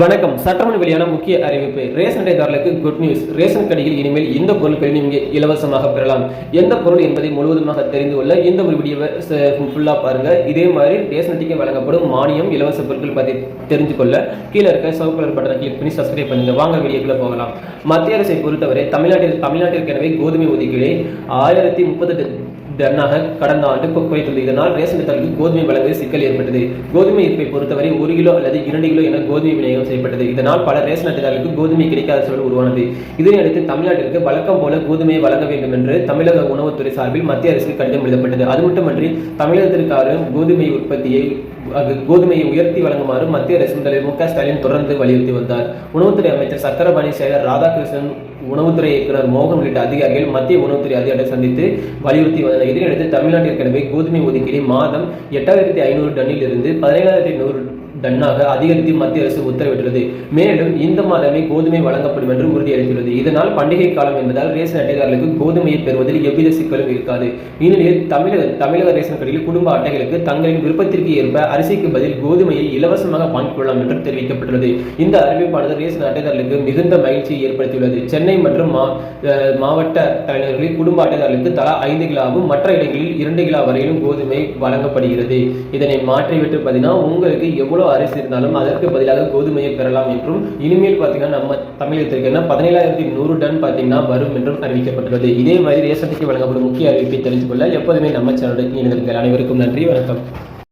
வணக்கம். சட்டமன்ற வெளியான முக்கிய அறிவிப்பு. ரேஷன் அட்டைதாரர்களுக்கு குட் நியூஸ் ரேஷன் கடையில் இனிமேல் இந்த பொருட்களை நீங்க இலவசமாக பெறலாம். எந்த பொருள் என்பதை முழுவதுமாக தெரிந்து கொள்ள இந்த ஒரு வீடியோவை ஃபுல்லா பாருங்க. இதே மாதிரி ரேஷன் அட்டைக்கு வழங்கப்படும் மானியம் இலவச பொருட்கள் பற்றி தெரிந்து கொள்ள கீழே இருக்க சவுக்கு கலர் பட்டனை கிளிக் பண்ணி சப்ஸ்கிரைப் பண்ணுங்க. வாங்க வீடியோக்குள்ள போகலாம். மத்திய அரசை பொறுத்தவரை தமிழ்நாட்டில் தமிழ்நாட்டிற்கெனவே கோதுமை ஒதுக்கீடு ஆயிரத்தி முப்பத்தெட்டு டன்னாக கடந்த ஆண்டு குறைத்துள்ளது இதனால் ரேஷன் அட்டைதாரர்களுக்கு கோதுமை வழங்குவதில் சிக்கல் ஏற்பட்டது. கோதுமை இருப்பை பொறுத்தவரை ஒரு கிலோ அல்லது இரண்டு கிலோ என கோதுமை விநியோகம் செய்யப்பட்டது. இதனால் பல ரேஷன் அட்டைதாரர்களுக்கு கோதுமை கிடைக்காத சூழல் உருவானது. இதனையடுத்து தமிழ்நாட்டிற்கு வழக்கம் போல கோதுமையை வழங்க வேண்டும் என்று தமிழக உணவுத்துறை சார்பில் மத்திய அரசுக்கு கடிதம் எழுதப்பட்டது. அது மட்டுமன்றி தமிழகத்திற்கான கோதுமை உற்பத்தியை அது கோதுமையை உயர்த்தி வழங்குமாறு மத்திய அரசு தலைவர் மு க ஸ்டாலின் தொடர்ந்து வலியுறுத்தி வந்தார். உணவுத்துறை அமைச்சர் சக்கரபாணி சேகர் ராதாகிருஷ்ணன் உணவுத்துறை இயக்குனர் மோகன் உள்ளிட்ட அதிகாரிகள் மத்திய உணவுத்துறை அதிகாரிகளை சந்தித்து வலியுறுத்தி வந்தனர். இதனையடுத்து தமிழ்நாட்டிற்கு கோதுமை ஒதுக்கீடு மாதம் எட்டாயிரத்தி ஐநூறு டன்னில் இருந்து பதினேழாயிரத்தி நூறு டன்னாக அதிகரித்து மத்திய அரசு உத்தரவிட்டுள்ளது. மேலும் இந்த மாதமே கோதுமை வழங்கப்படும் என்று உறுதியளித்துள்ளது. இதனால் பண்டிகை காலம் என்பதால் ரேஷன் அட்டைதாரர்களுக்கு கோதுமையை பெறுவதில் எவ்வித சிக்கலும் இருக்காது. இந்நிலையில் தமிழக தமிழக ரேஷன் கடையில் குடும்ப அட்டைகளுக்கு தங்களின் விருப்பத்திற்கு ஏற்ப அரிசிக்கு பதில் கோதுமையை இலவசமாக வாங்கிக் கொள்ளலாம் என்று தெரிவிக்கப்பட்டுள்ளது. இந்த அறிவிப்பானது ரேஷன் அட்டைதாரர்களுக்கு மிகுந்த மகிழ்ச்சியை ஏற்படுத்தியுள்ளது. சென்னை மற்றும் மா- மாவட்ட தலைநகர்களில் குடும்ப அட்டைதாரர்களுக்கு தலா ஐந்து கிலோவும் மற்ற இடங்களில் இரண்டு கிலோ வரையிலும் கோதுமை வழங்கப்படுகிறது. இதனை மாற்றிவிட்டு பார்த்தீங்கன்னா உங்களுக்கு எவ்வளவு அரிசி இருந்தாலும் அதற்கு பதிலாக கோதுமையை பெறலாம் என்றும் இனிமேல் பார்த்தீங்கன்னா நம்ம தமிழகத்திற்கு என்ன? பதினேழாயிரத்தி நூறு டன் பார்த்தீங்கன்னா வரும் என்றும் அறிவிக்கப்பட்டுள்ளது. இதே மாதிரி ரேஷனுக்கு வழங்கப்படும் முக்கிய அறிவிப்பை தெரிந்து கொள்ள எப்போதுமே நம்ம சேனலுடன் இணைந்திருங்கள். அனைவருக்கும் நன்றி. வணக்கம்.